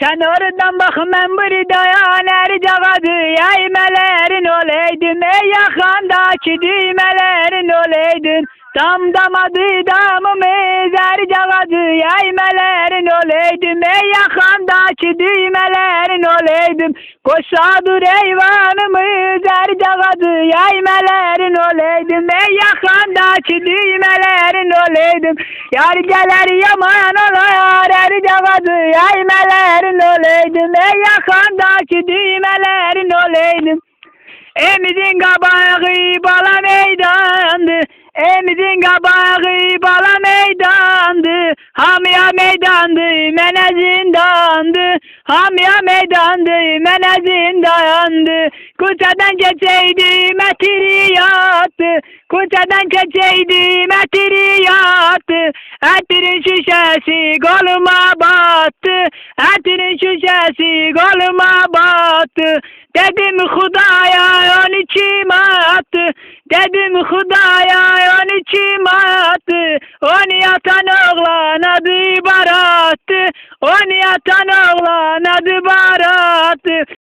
Sen oradan bak ben buraya nerede kadı Yeymelerin olaydım. Ey yakandaki düğmelerin olaydın Dam damadı damımız erce kadı Yeymelerin olaydım. Ey yakandaki düğmelerin olaydım. Koşadır eyvanımız erce kadı Yeymelerin olaydım. Ey yakandaki düğmelerin olaydım. Yar gelir yaman olar kadı Yeymelerin olaydım ey yakandaki düğmelerin olaydım Emidin kabağı bala meydandı. Emidin kabağı bala meydandı. Hamiya meydandı mene zindandı. Hamiya meydandı mene zindandı. Kutadan geçeydi metriyatı Kutadan geçeydi metriyatı Etirin şişesi koluma battı Etirin şişesi koluma battı. Dedim Hudaya onu kim attı Dedim Hudaya onu kim attı. Onu yatan oğlan adı Barattı Onu yatan oğlan adı Barattı